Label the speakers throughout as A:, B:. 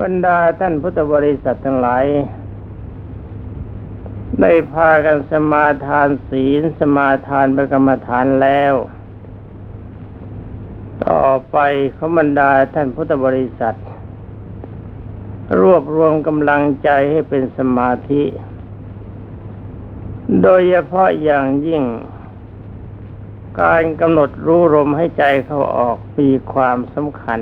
A: บรรดาท่านพุทธบริษัททั้งหลายได้พากันสมาทานศีลสมาทานประกรรมฐานแล้ว ต่อไปขบรรดาท่านพุทธบริษัท รวบรวมกำลังใจให้เป็นสมาธิ โดยเฉพาะอย่างยิ่ง การกำหนดรู้ลมให้ใจเขาออกมีความสำคัญ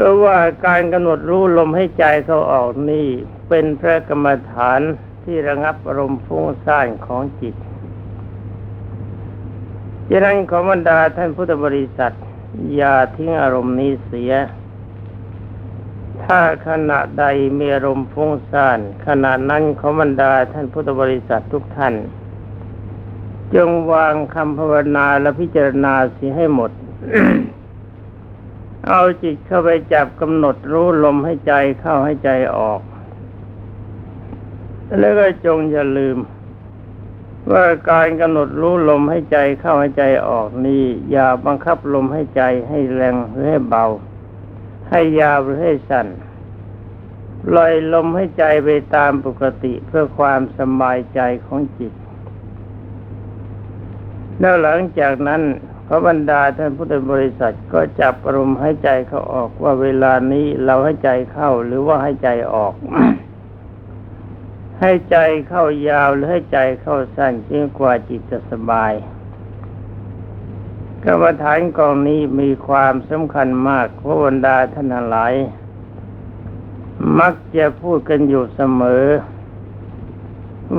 A: พราะว่าการกำหนดรู้ลมให้ใจเขาออกนี่ เป็นพระกรรมฐานที่ระงับอารมณ์ฟุ้งซ่านของจิตฉะนั้นขอบรรดาท่านพุทธบริษัท อย่าทิ้งอารมณ์นี้เสีย ถ้าขณะใดมีอารมณ์ฟุ้งซ่านขณะนั้นขอบรรดาท่านพุทธบริษัททุกท่าน จงวางคำภาวนาและพิจารณาเสียให้หมด เอาจิตเข้าไปจับกำหนดรู้ลมให้ใจเข้าให้ใจออก แล้วก็จงอย่าลืม ว่าการกำหนดรู้ลมให้ใจเข้าให้ใจออกนี้อย่าบังคับลมให้ใจให้แรงหรือให้เบา ให้ยาวหรือให้สั้นปล่อยลมให้ใจไปตามปกติเพื่อความสบายใจของจิต แล้วหลังจากนั้น พระบรรดาท่านพุทธบริษัทก็จับอารมณ์ให้ใจเขาออกว่าเวลานี้เราให้ใจเข้าหรือว่าให้ใจออก ให้ใจเข้ายาวหรือให้ใจเข้าสั้นยิ่งกว่าจิตจะสบายกรรมฐานกองนี้มีความสำคัญมากพระบรรดาท่านหลายมักจะพูดกันอยู่เสมอ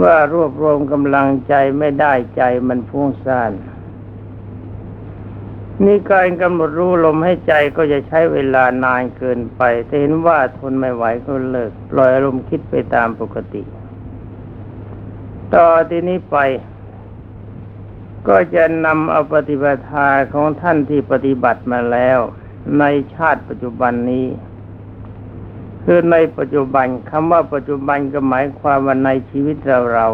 A: ว่ารวบรวมกำลังใจไม่ได้ใจมันฟุ้งซ่าน นี่การกำหนดรู้ลมให้ใจก็จะใช้เวลานานเกินไปแต่เห็นว่าทนไม่ไหวก็เลิกปล่อยอารมณ์คิดไปตามปกติ ต่อที่นี้ไป ก็จะนำเอาปฏิบัติาของท่านที่ปฏิบัติมาแล้ว ในชาติปัจจุบันนี้ คือในปัจจุบันคำว่าปัจจุบันก็หมายความว่าในชีวิตเราเรา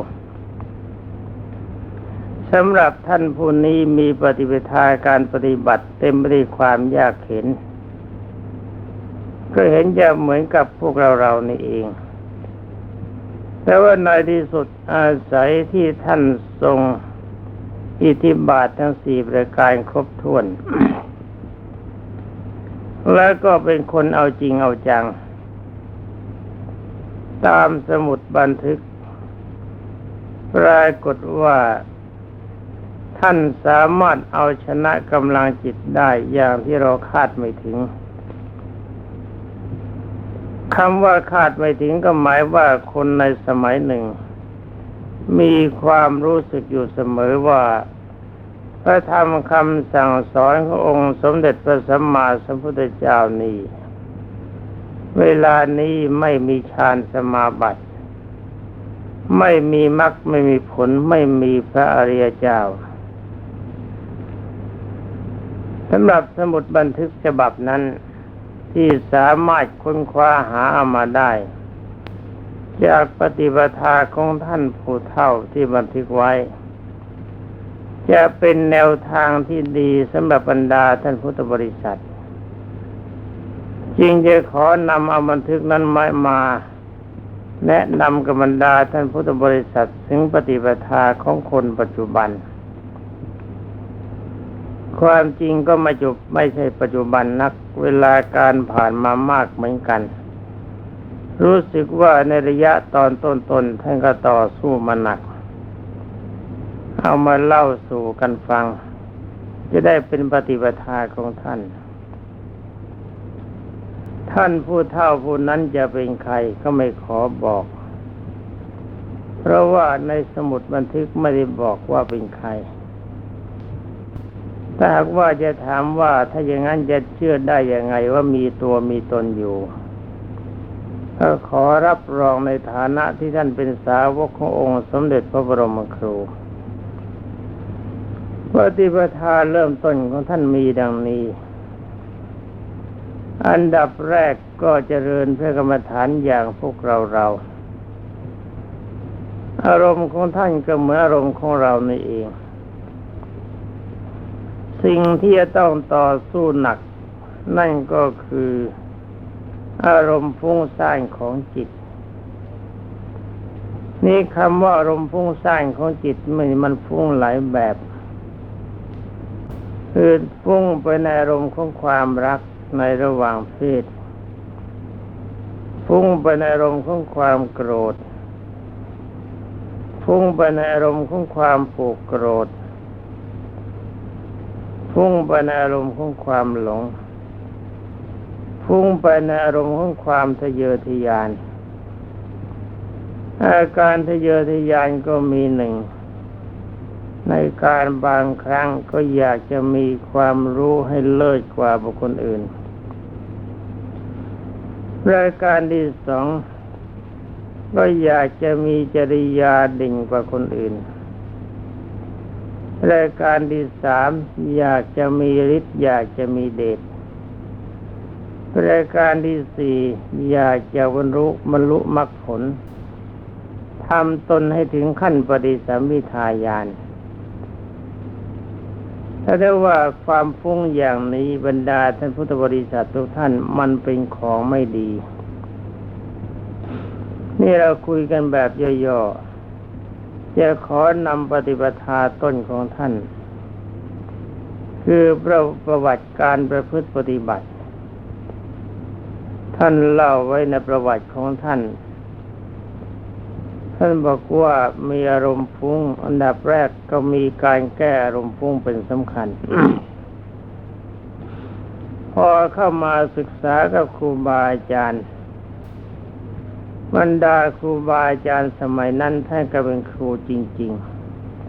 A: สำหรับท่านผู้นี้มีปฏิปทาการปฏิบัติเต็มไปด้วยความยากเข็นก็เห็นจะเหมือนกับพวกเราเรานี่เอง แต่ว่าในที่สุดอาศัยที่ท่านทรงอิทธิบาททั้งสี่ประการครบถ้วน แล้วก็เป็นคนเอาจริงเอาจัง ตามสมุดบันทึก ปรากฏว่า ท่านสามารถเอาชนะกำลังจิตได้อย่างที่เราคาดไม่ถึงคำว่าคาดไม่ถึงก็หมายว่าคนในสมัยหนึ่ง มีความรู้สึกอยู่เสมอว่า พระธรรมคำสั่งสอนขององค์สมเด็จพระสัมมาสัมพุทธเจ้านี้ เวลานี้ไม่มีฌานสมาบัติ ไม่มีมรรคไม่มีผลไม่มีพระอริยเจ้า สำหรับสมุดบันทึกฉบับนั้น ที่สามารถค้นคว้าหาเอามาได้ จากปฏิปทาของท่านผู้เท่าที่บันทึกไว้ จะเป็นแนวทางที่ดีสำหรับบรรดาท่านพุทธบริษัท จึงจะขอนำเอาบันทึกนั้นมามาแนะนำกับบรรดาท่านพุทธบริษัทถึงปฏิปทาของคนปัจจุบัน ความจริงก็ไม่จบไม่ใช่ปัจจุบันนัก เวลาการผ่านมามากเหมือนกัน รู้สึกว่าในระยะตอนต้นๆท่านก็ต่อสู้มาหนัก เอามาเล่าสู่กันฟัง จะได้เป็นปฏิปทาของท่าน ท่านผู้เท่าผู้นั้นจะเป็นใครก็ไม่ขอบอก เพราะว่าในสมุดบันทึกไม่ได้บอกว่าเป็นใคร ถ้าหากว่าจะถามว่าถ้าอย่างนั้นจะเชื่อได้ยังไงว่ามีตัวมีตนอยู่ก็ขอรับรองในฐานะที่ท่านเป็นสาวกขององค์สมเด็จพระบรมครูปฏิปทาเริ่มต้นของท่านมีดังนี้ อันดับแรกก็เจริญพระกรรมฐานอย่างพวกเราเรา อารมณ์ของท่านก็เหมือนอารมณ์ของเรานี่เอง สิ่งที่จะต้องต่อสู้หนัก นั่นก็คืออารมณ์ฟุ้งซ่านของจิต นี่คำว่าอารมณ์ฟุ้งซ่านของจิตมันมันฟุ้งหลายแบบคือฟุ้งไปในอารมณ์ของความรักในระหว่างเพศฟุ้งไปในอารมณ์ของความโกรธ ฟุ้งไปในอารมณ์ของความผูกโกรธ ฟุ้งไปในอารมณ์ของความหลงฟุ้งไปในอารมณ์ของความทะเยอทะยาน อาการทะเยอทะยานก็มีหนึ่ง ในการบางครั้งก็อยากจะมีความรู้ให้เลิศกว่าบุคคลอื่น รายการที่สองก็อยากจะมีจริยาดิ่งกว่าคนอื่น รายการที่สามอยากจะมีฤทธิ์อยากจะมีเดชรายการที่สี่อยากจะบรรลุบรรลุมรรคผลทำตนให้ถึงขั้นปฏิสัมพิทายาน ถ้าได้ว่าความฟุ้งอย่างนี้บรรดาท่านพุทธบริษัททุกท่านมันเป็นของไม่ดี นี่เราคุยกันแบบย่อๆ จะขอนำปฏิปทาต้นของท่าน คือประประวัติการประพฤติปฏิบัติ ท่านเล่าไว้ในประวัติของท่าน ท่านบอกว่ามีอารมณ์ฟุ้งอันดับแรกก็มีการแก้อารมณ์ฟุ้งเป็นสำคัญ พอเข้ามาศึกษากับครูบาอาจารย์ บรรดาครูบาอาจารย์สมัยนั้นท่านก็เป็นครูจริง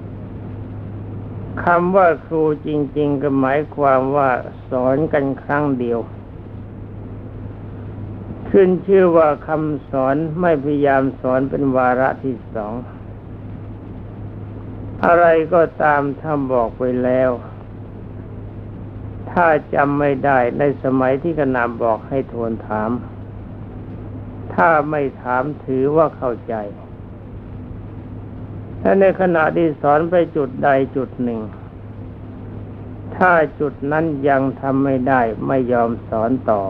A: ๆคำว่าครูจริง ๆ ก็หมายความว่าสอนกันครั้งเดียว ขึ้นชื่อว่าคำสอนไม่พยายามสอนเป็นวาระที่สอง อะไรก็ตามท่านบอกไปแล้ว ถ้าจำไม่ได้ในสมัยที่กระนำบอกให้ทวนถาม ถ้าไม่ถามถือว่าเข้าใจ ถ้าในขณะที่สอนไปจุดใดจุดหนึ่ง ถ้าจุดนั้นยังทำไม่ได้ไม่ยอมสอนต่อ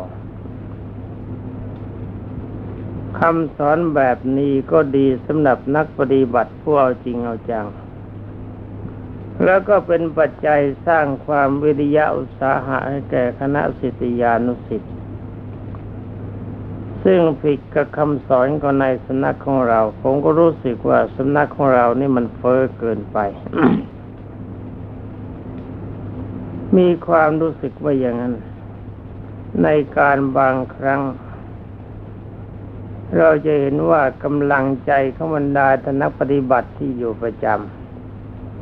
A: คำสอนแบบนี้ก็ดีสำหรับนักปฏิบัติผู้เอาจริงเอาจัง แล้วก็เป็นปัจจัยสร้างความวิริยะอุตสาหะให้แก่คณะสิทธิยานุสิทธิ์ ซึ่งผิดกับคำสอนของในสำนักของเรา ผมก็รู้สึกว่าสำนักของเรานี่มันเฟ้อเกินไป มีความรู้สึกว่าอย่างนั้น ในการบางครั้ง เราจะเห็นว่ากำลังใจของบรรดาทนักปฏิบัติที่อยู่ประจ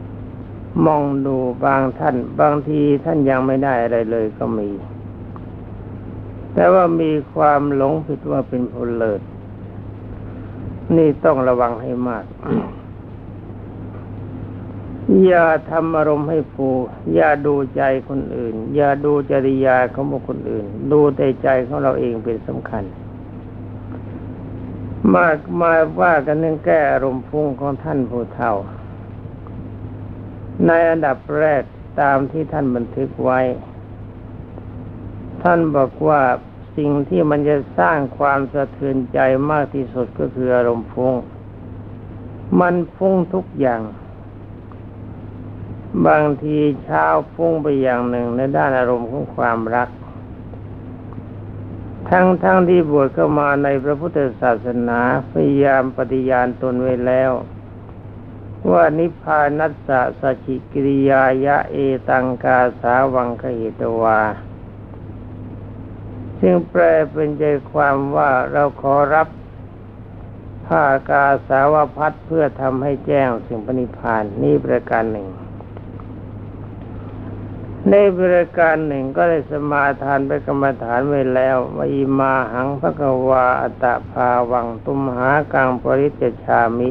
A: ำมองดูบางท่าน บางทีท่านยังไม่ได้อะไรเลยก็มี แต่ว่ามีความหลงผิดว่าเป็นพลเลิศนี่ต้องระวังให้มาก อย่าทำอารมณ์ให้ฟูอย่าดูใจคนอื่น อย่าดูจริยาของบุคคลอื่น ดูแต่ใจของเราเองเป็นสำคัญ มากมาว่ากันเรื่องแก้อารมณ์ฟุ้งของท่านผู้เฒ่า ในอันดับแรกตามที่ท่านบันทึกไว้ ท่านบอกว่าสิ่งที่มันจะสร้างความสะเทือนใจมากที่สุดก็คืออารมณ์ฟุ้ง มันฟุ้งทุกอย่าง บางทีเช้าฟุ้งไปอย่างหนึ่งในด้านอารมณ์ของความรัก ทั้งทั้งที่บวชเข้ามาในพระพุทธศาสนาพยายามปฏิญาณตนไว้แล้วว่านิพพานัสสะสชิกิริยายะเอตังกาสาวังคเหตวา ซึ่งแปลเป็นใจความว่าเราขอรับผ้ากาสาวพัดเพื่อทำให้แจ้งสิ่งปณิพานนี่ประการหนึ่งในบริการหนึ่งก็ได้สมาทานไปกรรมฐานไว้แล้วว่าอิมาหังพระกวาอัตตภาวังตุมหากังปริจชามิ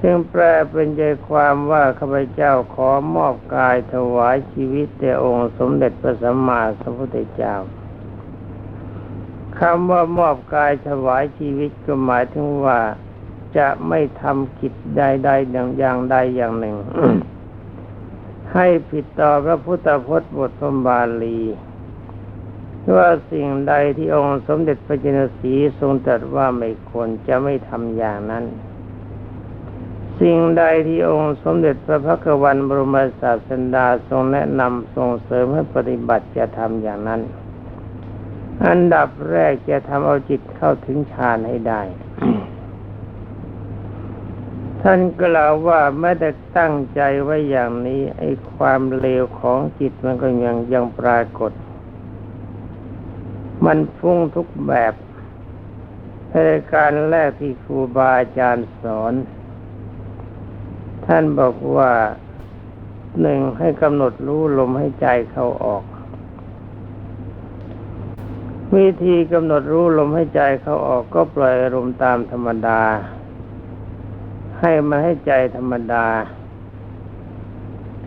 A: ซึ่งแปลเป็นใจความว่าข้าพเจ้าขอมอบกายถวายชีวิตแด่องค์สมเด็จพระสัมมาสัมพุทธเจ้าคำว่ามอบกายถวายชีวิตก็หมายถึงว่าจะไม่ทำกิจใดๆอย่างใดอย่างหนึ่ง ให้ผิดต่อพระพุทธพจน์บทพระบาลีว่าสิ่งใดที่องค์สมเด็จพระจินสีทรงตรัสว่าไม่ควรจะไม่ทำอย่างนั้น สิ่งใดที่องค์สมเด็จพระพักวันบรมศาสดาทรงแนะนำทรงเสริมให้ปฏิบัติจะทำอย่างนั้น อันดับแรกจะทำเอาจิตเข้าถึงฌานให้ได้ ท่านกล่าวว่าไม่ได้ตั้งใจไว้อย่างนี้ ไอ้ความเลวของจิตมันก็ยังยังปรากฏ มันฟุ้งทุกแบบรายการแรกที่ครูบาอาจารย์สอน ท่านบอกว่าหนึ่งให้กำหนดรู้ลมให้ใจเข้าออก วิธีกำหนดรู้ลมให้ใจเข้าออกก็ปล่อยอารมณ์ตามธรรมดา ให้มันให้ใจธรรมดา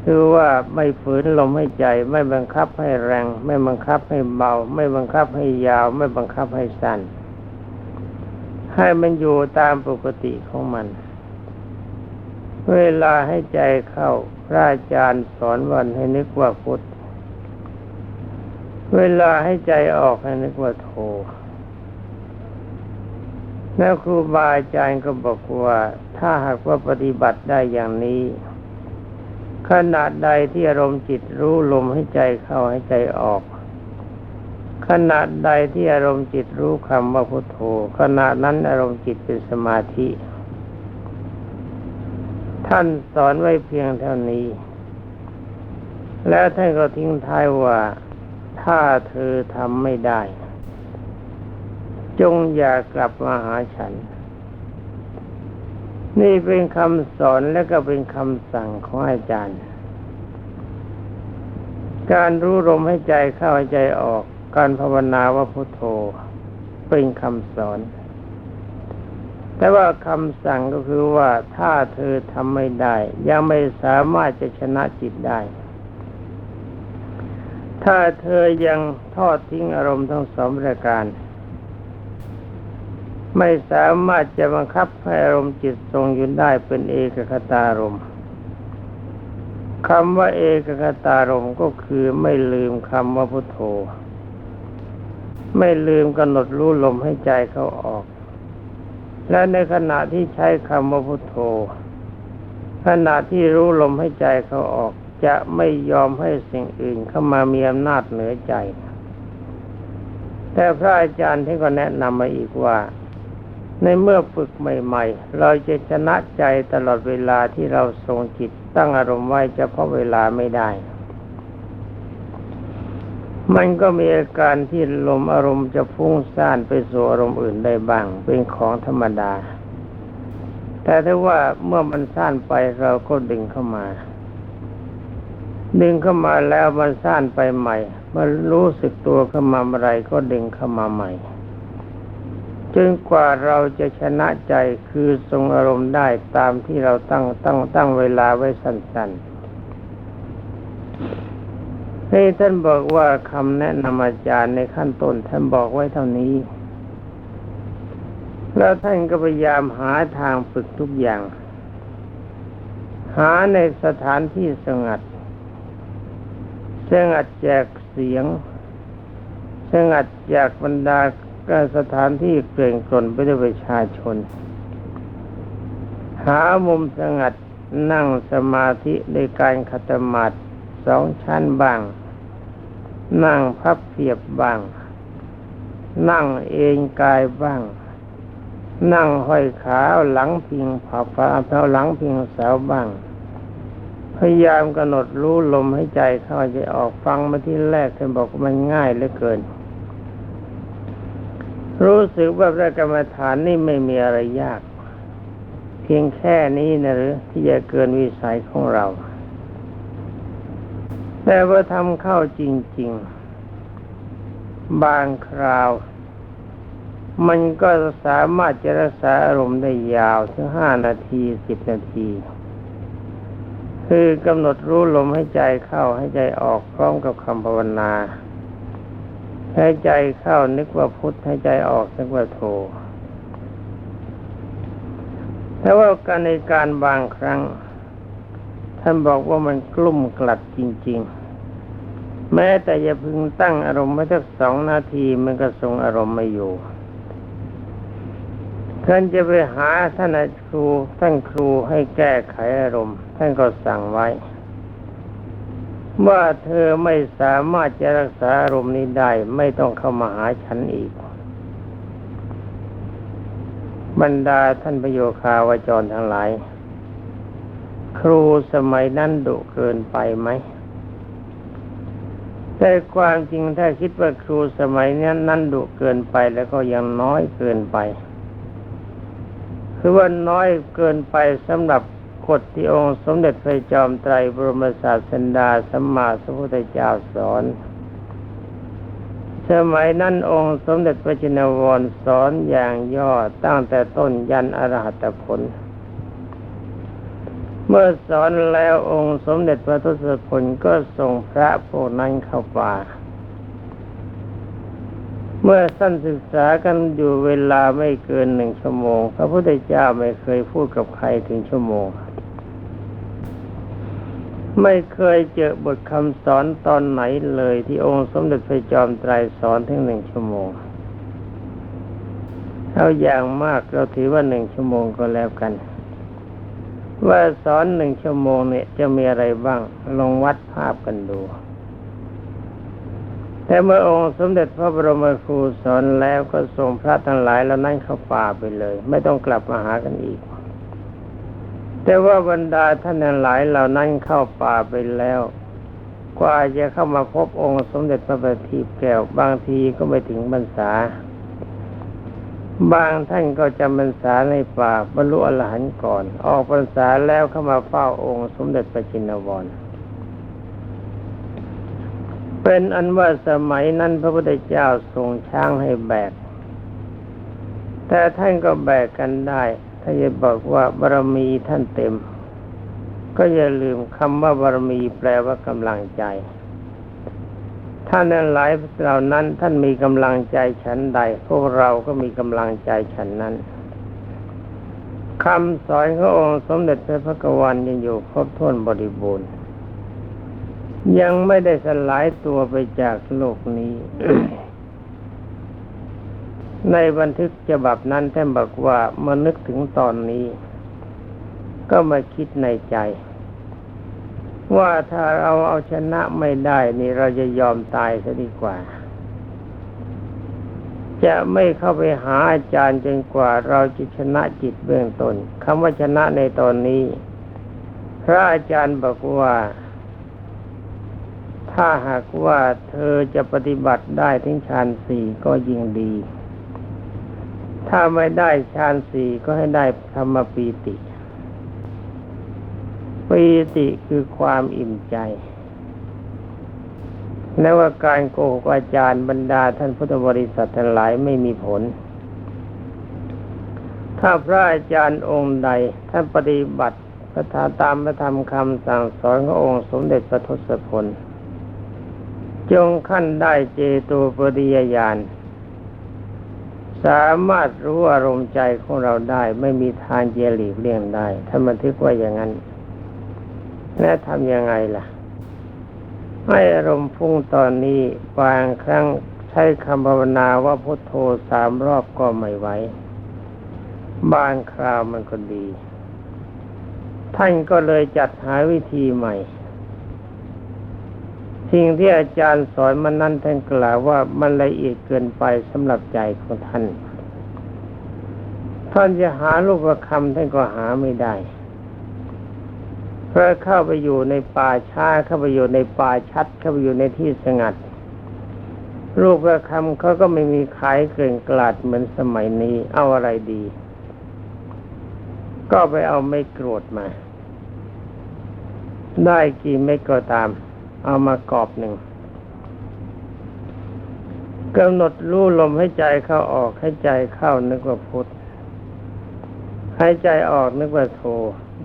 A: คือว่าไม่ฝืนลมให้ใจ ไม่บังคับให้แรง ไม่บังคับให้เบา ไม่บังคับให้ยาว ไม่บังคับให้สั้นให้มันอยู่ตามปกติของมัน เวลาให้ใจเข้า พระอาจารย์สอนวันให้นึกว่าพุทธ เวลาให้ใจออกให้นึกว่าโท แล้วครูบาอาจารย์ก็บอกว่า ถ้าหากว่าปฏิบัติได้อย่างนี้ ขนาดใดที่อารมณ์จิตรู้ลมให้ใจเข้าให้ใจออก ขนาดใดที่อารมณ์จิตรู้คำว่าพุทโธขณะนั้นอารมณ์จิตเป็นสมาธิ ท่านสอนไว้เพียงเท่านี้ แล้วท่านก็ทิ้งท้ายว่าถ้าเธอทำไม่ได้ จงอย่ากลับมาหาฉัน นี่เป็นคำสอนและก็เป็นคำสั่งของอาจารย์ การรู้ลมให้ใจเข้าใใจออก การภาวนาว่าพุทโธเป็นคำสอน แต่ว่าคำสั่งก็คือว่าถ้าเธอทำไม่ได้ ยังไม่สามารถจะชนะจิตได้ ถ้าเธอยังทอดทิ้งอารมณ์ทั้งสองประการ ไม่สามารถจะบังคับให้อารมณ์จิตทรงอยู่ได้เป็นเอกคตารมณ์คำว่าเอกคตารมณ์ก็คือไม่ลืมคำว่าพุทโธ ไม่ลืมกำหนดรู้ลมให้ใจเขาออก และในขณะที่ใช้คำว่าพุทโธ ขณะที่รู้ลมให้ใจเขาออกจะไม่ยอมให้สิ่งอื่นเข้ามามีอำนาจเหนือใจ แต่พระอาจารย์ท่านก็แนะนำมาอีกว่า ในเมื่อฝึกใหม่ ๆ เราจะชนะใจตลอดเวลาที่เราทรงจิตตั้งอารมณ์ไว้เฉพาะเวลาไม่ได้ มันก็มีอาการที่ลมอารมณ์จะฟุ้งซ่านไปสู่อารมณ์อื่นได้บ้าง เป็นของธรรมดา แต่ถ้าว่าเมื่อมันซ่านไปเราก็ดึงเข้ามา ดึงเข้ามาแล้วมันซ่านไปใหม่มันรู้สึกตัวเข้ามาเมื่อไรก็ดึงเข้ามาใหม่จนกว่าเราจะชนะใจคือทรงอารมณ์ได้ตามที่เราตั้งตั้งตั้งเวลาไว้สั้นๆ ให้ท่านบอกว่าคำแนะนำอาจารย์ในขั้นต้น ท่านบอกไว้เท่านี้ แล้วท่านก็พยายามหาทางฝึกทุกอย่าง หาในสถานที่สงัดสงัดจากเสียงสงัดจากบรรดาการสถานที่เกร่งกลนไปด้วยประชาชน หามุมสงัดนั่งสมาธิในการขัตมาดสองชั้นบ้าง นั่งพับเพียบบ้าง นั่งเองกายบ้าง นั่งห้อยขาหลังพิงผับฟ้าเท้าหลังพิงเสาบ้าง พยายามกำหนดรู้ลมให้ใจเข้าใจออกฟังมาที่แรกท่านบอกมันง่ายเหลือเกิน รู้สึกว่าพระกรรมฐานนี่ไม่มีอะไรยาก เพียงแค่นี้นะหรือที่จะเกินวิสัยของเรา แต่ว่าทำเข้าจริง ๆ บางคราว มันก็สามารถจะรักษาอารมณ์ได้ยาวถึงห้านาทีสิบนาที คือกำหนดรู้ลมให้ใจเข้าให้ใจออกพร้อมกับคำภาวนาให้ใจเข้านึกว่าพุทธให้ใจออกนึกว่าโทแต่ว่าการในการบางครั้ง ท่านบอกว่ามันกลุ่มกลัดจริง ๆ แม้แต่อย่าพึงตั้งอารมณ์ไว้สักสองนาทีมันก็ทรงอารมณ์ไม่อยู่ท่านจะไปหาท่านครูท่านครูให้แก้ไขอารมณ์ ท่านก็สั่งไว้ ว่าเธอไม่สามารถจะรักษาอารมณ์นี้ได้ไม่ต้องเข้ามาหาฉันอีก บรรดาท่านประโยคาวจรทั้งหลาย ครูสมัยนั้นดุเกินไปไหม แต่ความจริงถ้าคิดว่าครูสมัยนี้นั้นดุเกินไปแล้วก็ยังน้อยเกินไป คือว่าน้อยเกินไปสำหรับกฎที่องค์สมเด็จพระจอมไตรบรมศาสดาสัมมาสัมพุทธเจ้าสอน สมัยนั้นองค์สมเด็จพระจินวรสอนอย่างย่อตั้งแต่ต้นยันอรหัตผล เมื่อสอนแล้วองค์สมเด็จพระทศพลก็ส่งพระพวกนั้นเข้าป่า เมื่อสั้นศึกษากันอยู่เวลาไม่เกินหนึ่งชั่วโมง พระพุทธเจ้าไม่เคยพูดกับใครถึงชั่วโมง ไม่เคยเจอบทคำสอนตอนไหนเลยที่องค์สมเด็จพระจอมไตรสอนถึงหนึ่งชั่วโมงเอาอย่างมากเราถือว่าหนึ่งชั่วโมงก็แล้วกัน ว่าสอนหนึ่งชั่วโมงเนี่ยจะมีอะไรบ้าง ลองวัดภาพกันดู แต่เมื่อองค์สมเด็จพระบรมครูสอนแล้วก็ส่งพระทั้งหลายแล้วนั่นเข้าป่าไปเลย ไม่ต้องกลับมาหากันอีก แต่ว่าบรรดาท่านทั้งหลายเหล่านั้นเข้าป่าไปแล้ว กว่าจะเข้ามาพบองค์สมเด็จพระบัณฑิตแก้วบางทีก็ไม่ถึงพรรษา บางท่านก็จำพรรษาในป่าบรรลุอรหันต์ก่อน ออกพรรษาแล้วเข้ามาเฝ้าองค์สมเด็จพระจินวร เป็นอันว่าสมัยนั้นพระพุทธเจ้าทรงช้างให้แบก แต่ท่านก็แบกกันได้ ถ้าจะบอกว่าบารมีท่านเต็ม ก็อย่าลืมคำว่าบารมีแปลว่ากำลังใจ ท่านนั้นหลายเหล่านั้นท่านมีกำลังใจฉันใด พวกเราก็มีกำลังใจฉันนั้นคำสอนขององค์สมเด็จพระพักวันยังอยู่ครบถ้วนบริบูรณ์ ยังไม่ได้สลายตัวไปจากโลกนี้ ในบันทึกฉบับนั้นท่านบอกว่ามานึกถึงตอนนี้ ก็มาคิดในใจ ว่าถ้าเราเอาชนะไม่ได้นี่เราจะยอมตายซะดีกว่า จะไม่เข้าไปหาอาจารย์จนกว่าเราจะชนะจิตเบื้องตน้นคำว่าชนะในตอนนี้ พระอาจารย์บอกว่า ถ้าหากว่าเธอจะปฏิบัติได้ถึงฌานสี่ก็ยิ่งดี ถ้าไม่ได้ฌานสี่ก็ให้ได้ธรรมปีติ ปีติคือความอิ่มใจและว่าการโกหกอาจารย์บรรดาท่านพุทธบริษัททั้งหลายไม่มีผล ถ้าพระอาจารย์องค์ใดท่านปฏิบัติพระธรรมตามพระธรรมคำสั่งสอนขององค์สมเด็จพระทศพล จงขั้นได้เจโตปริยญาณสามารถรู้อารมณ์ใจของเราได้ ไม่มีทางเจหลีกเลี่ยงได้ถ้านบันทึกว่าอย่างนั้น และทำยังไงล่ะ ให้อารมณ์พุ่งตอนนี้บางครั้งใช้คำภาวนาว่าพุทโธสามรอบก็ไม่ไหวบางคราวมันก็ดี ท่านก็เลยจัดหาวิธีใหม่ สิ่งที่อาจารย์สอนมันนั้นท่านกล่าวว่ามันละเอียดเกินไปสำหรับใจของท่าน ท่านจะหาลูกประคำท่านก็หาไม่ได้ เพราะเข้าไปอยู่ในป่าช้าเข้าไปอยู่ในป่าชัด เข้าไปอยู่ในที่สงัดลูกประคำเขาก็ไม่มีขายเกินกลาดเหมือนสมัยนี้ เอาอะไรดี ก็ไปเอาไม่โกรธมา ได้กี่เม็ดก็ตาม เอามากรอบหนึ่งกำหนดรู้ลมให้ใจเข้าออกให้ใจเข้านึกว่าพุทธให้ใจออกนึกว่าโท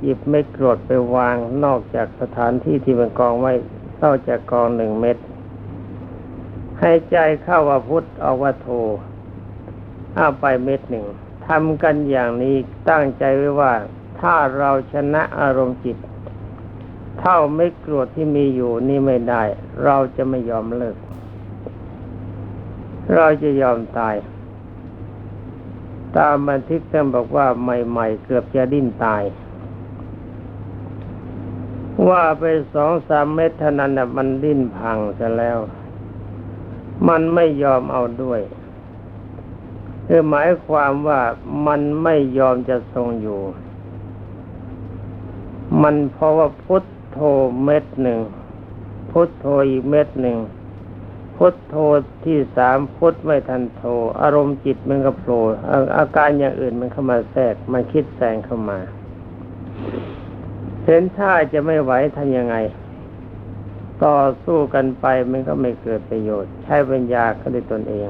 A: หยิบเม็ดกรดไปวางนอกจากสถานที่ที่มันกองไว้นอกจากกองหนึ่งเม็ดให้ใจเข้าว่าพุทธออกว่าโทเอาไปเม็ดหนึ่งทำกันอย่างนี้ตั้งใจไว้ว่า ถ้าเราชนะอารมณ์จิต เท่าไม่กรวดที่มีอยู่นี่ไม่ได้ เราจะไม่ยอมเลิก เราจะยอมตาย ตามบันทึกท่านบอกว่าใหม่ ๆ เกือบจะดิ้นตาย ว่าไปสองสามเม็ดเท่านั้นน่ะมันดิ้นพังซะแล้ว มันไม่ยอมเอาด้วยคือหมายความว่ามันไม่ยอมจะทรงอยู่ มันเพราะว่าพุทโธเม็ดหนึ่ง พุทโธอีกเม็ดหนึ่ง พุทโธที่สามพุทไม่ทันโธอารมณ์จิตมันก็โผล่อาอาการอย่างอื่นมันเข้ามาแทรกมันคิดแซงเข้ามา เห็นท่าจะไม่ไหวทำยังไง ต่อสู้กันไปมันก็ไม่เกิดประโยชน์ ใช้ปัญญาก็ด้วยตนเอง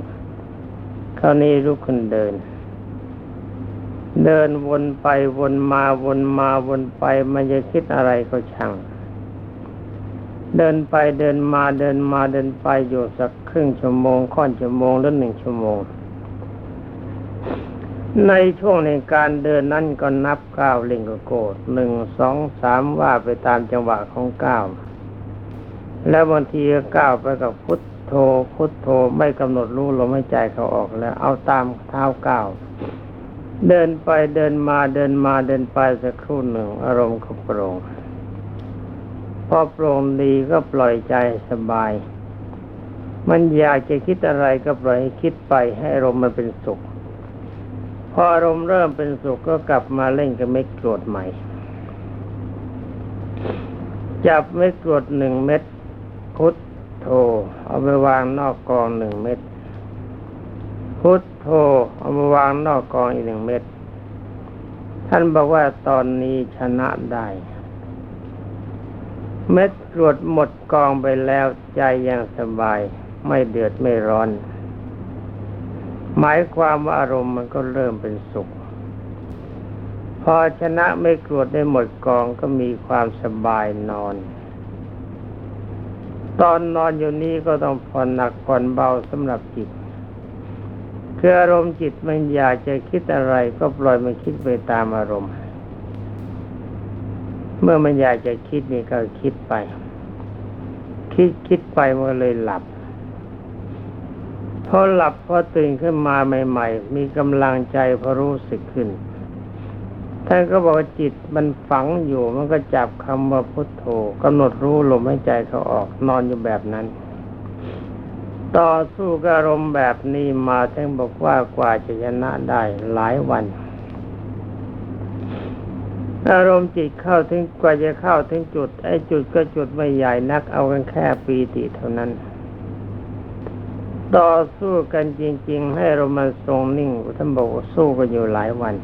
A: คราวนี้ลุกขึ้นเดิน เดินวนไปวนมาวนมาวนไป มันจะคิดอะไรก็ช่าง เดินไปเดินมาเดินมาเดินไปอยู่สักครึ่งชั่วโมงค่อนชั่วโมงหรือหนึ่งชั่วโมง ในช่วงในการเดินนั้นก็นับก้าวเล่งก็โกดหนึ่งสองสามว่าไปตามจังหวะของก้าวแล้วบางทีก็ก้าวไปกับพุทโธพุทโธไม่กำหนดรู้ลมหายใจเขาออกแล้ว เอาตามเท้าก้าวเดินไปเดินมาเดินมาเดินไปสักครู่หนึ่ง อารมณ์ก็โปร่งพอโปร่งดีก็ปล่อยใจสบาย มันอยากจะคิดอะไรก็ปล่อยให้คิดไปให้อารมณ์มันเป็นสุข พออารมณ์เริ่มเป็นสุขก็กลับมาเล่นกับเม็ดกรวดใหม่ จับเม็ดกรวดหนึ่งเม็ดพุทโธเอาไปวางนอกกองหนึ่งเม็ดพุทโธเอามาวางนอกกองอีกหนึ่งเม็ดท่านบอกว่าตอนนี้ชนะได้ เม็ดกรวดหมดกองไปแล้วใจยังสบาย ไม่เดือดไม่ร้อน หมายความว่าอารมณ์มันก็เริ่มเป็นสุข พอชนะไม่กรวดได้หมดกองก็มีความสบายนอน ตอนนอนอยู่นี้ก็ต้องผ่อนหนักผ่อนเบาสำหรับจิตคืออารมณ์จิตมันอยากจะคิดอะไรก็ปล่อยมันคิดไปตามอารมณ์ เมื่อมันอยากจะคิดนี่ก็คิดไป คิดคิดไปมันเลยหลับ พอหลับพอตื่นขึ้นมาใหม่ ๆ มีกำลังใจพอรู้สึกขึ้นท่านก็บอกว่าจิตมันฝังอยู่มันก็จับคำว่าพุทโธกำหนดรู้ลมหายใจเขาออกนอนอยู่แบบนั้น ต่อสู้กับอารมณ์แบบนี้มาท่านบอกว่ากว่าจะชนะได้หลายวัน อารมณ์จิตเข้าถึงกว่าจะเข้าถึงจุด ไอ้จุดก็จุดไม่ใหญ่นักเอากันแค่ปีติเท่านั้น ต่อสู้กันจริง ๆ ให้อารมณ์มันทรงนิ่งท่านบอกสู้กันอยู่หลายวัน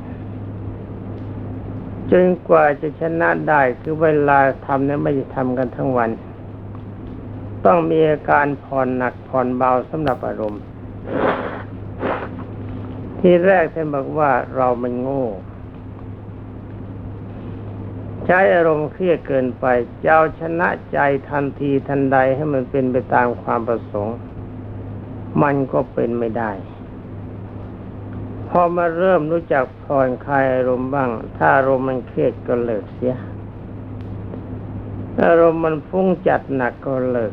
A: จนกว่าจะชนะได้คือเวลาทำเนี่ยไม่ได้ทำกันทั้งวัน ต้องมีอาการผ่อนหนักผ่อนเบาสำหรับอารมณ์ ที่แรกท่านบอกว่าเรามันโง่ใช้อารมณ์เครียดเกินไป เจะเอาชนะใจทันทีทันใดให้มันเป็นไปตามความประสงค์ มันก็เป็นไม่ได้ พอมาเริ่มรู้จักผ่อนคลายอารมณ์บ้าง ถ้าอารมณ์มันเครียดก็เลิกเสีย อารมณ์มันฟุ้งจัดหนักก็เลิก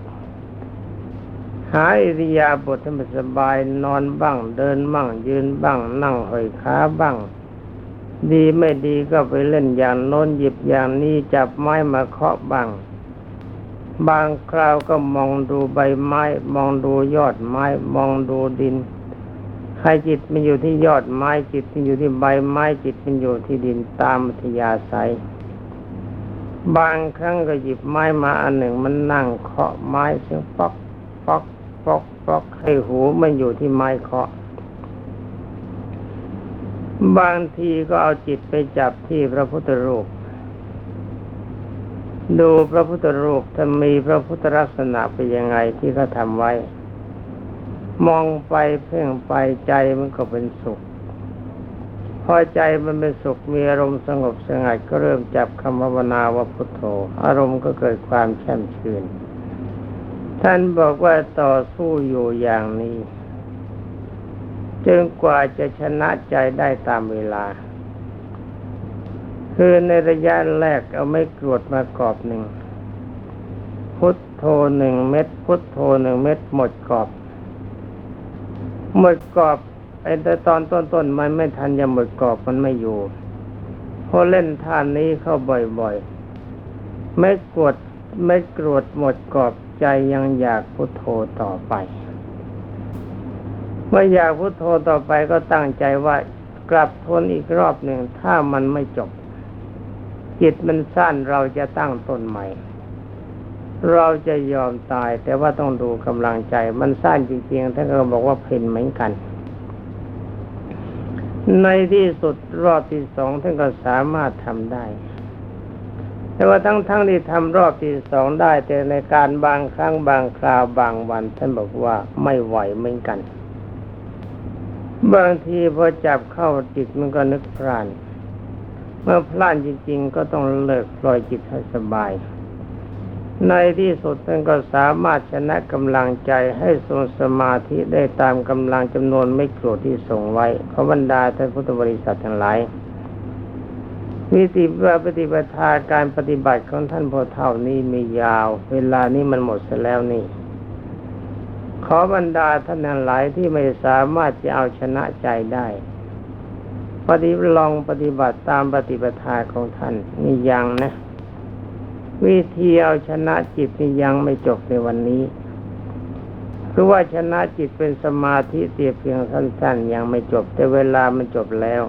A: หาอิริยาบถให้สบายนอนบ้าง เดินบ้าง ยืนบ้าง นั่งห้อยขาบ้าง ดีไม่ดีก็ไปเล่นอย่างโน้นหยิบอย่างนี้จับไม้มาเคาะบ้าง บางคราวก็มองดูใบไม้ มองดูยอดไม้ มองดูดิน ใครจิตมันอยู่ที่ยอดไม้ จิตมันอยู่ที่ใบไม้ จิตมันอยู่ที่ดินตามมัธยาศัย บางครั้งก็หยิบไม้มาอันหนึ่งมันนั่งเคาะไม้เสียงป๊อกป๊อกป๊อกป๊อกให้หูมันอยู่ที่ไม้เคาะ บางทีก็เอาจิตไปจับที่พระพุทธรูป ดูพระพุทธรูปถ้ามีพระพุทธลักษณะเป็นยังไงที่เขาทำไว้ มองไปเพ่งไปใจมันก็เป็นสุข พอใจมันเป็นสุขมีอารมณ์สงบสงัดก็เริ่มจับคำภาวนาว่าพุทโธ อารมณ์ก็เกิดความแช่มชื่น ท่านบอกว่าต่อสู้อยู่อย่างนี้จนกว่าจะชนะใจได้ตามเวลา คือในระยะแรกเอาไม่กรวดมากรอบหนึ่ง พุทโธหนึ่งเม็ด พุทโธหนึ่งเม็ดหมดกรอบ หมดกรอบไอ้แต่ตอนต้นๆมันไม่ทันจะหมดกรอบมันไม่อยู่พอเล่นท่านนี้เข้าบ่อยๆ ไม่กดไม่กรวดหมดกรอบใจยังอยากพุทโธต่อไป เมื่ออยากพุทโธต่อไปก็ตั้งใจว่ากลับทวนอีกรอบหนึ่งถ้ามันไม่จบ จิตมันสั้นเราจะตั้งต้นใหม่ เราจะยอมตาย แต่ว่าต้องดูกำลังใจ มันสั้นจริงๆท่านก็บอกว่าเพนเหมือนกัน ในที่สุดรอบที่สองท่านก็สามารถทำได้ แต่ว่าทั้งๆทที่ทำรอบที่สองได้ แต่ในการบางครั้งบางคราวบางวัน ท่านบอกว่าไม่ไหวเหมือนกัน บางทีพอจับเข้าจิตมันก็นึกพลาน เมื่อพลานจริง ๆ ก็ต้องเลิกปล่อยจิตให้สบาย ในที่สุดท่านก็สามารถชนะกำลังใจให้ทรงสมาธิได้ตามกำลังจำนวนไม่โกรธที่ส่งไว้ขอบรรดาท่านพุทธบริษัททั้งหลายวิธีปฏิบัติการปฏิบัติของท่านพอเท่านี้มียาว เวลานี้มันหมดเสียแล้วนี่ ขอบรรดาท่านทั้งหลายที่ไม่สามารถจะเอาชนะใจได้ ปฏิลองปฏิบัติตามปฏิปทาของท่านนี่ยังนะ วิธีเอาชนะจิตนี่ยังไม่จบในวันนี้คือว่าชนะจิตเป็นสมาธิเตียเพียงสั้นๆยังไม่จบ แต่เวลามันจบแล้ว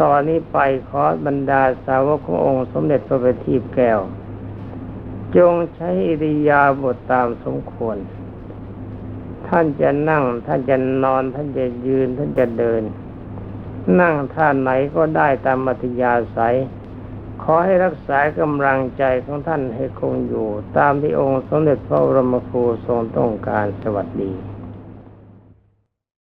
A: ตอนนี้ไปขอบรรดาสาวกขององค์สมเด็จพระบัณฑิตแก้ว จงใช้อิริยาบถตามสมควร ท่านจะนั่ง ท่านจะนอน ท่านจะยืน ท่านจะเดิน นั่งท่านไหนก็ได้ตามมัธยาศัย ขอให้รักษากำลังใจของท่านให้คงอยู่ ตามที่องค์สมเด็จพระบรมครูทรงต้องการสวัสดี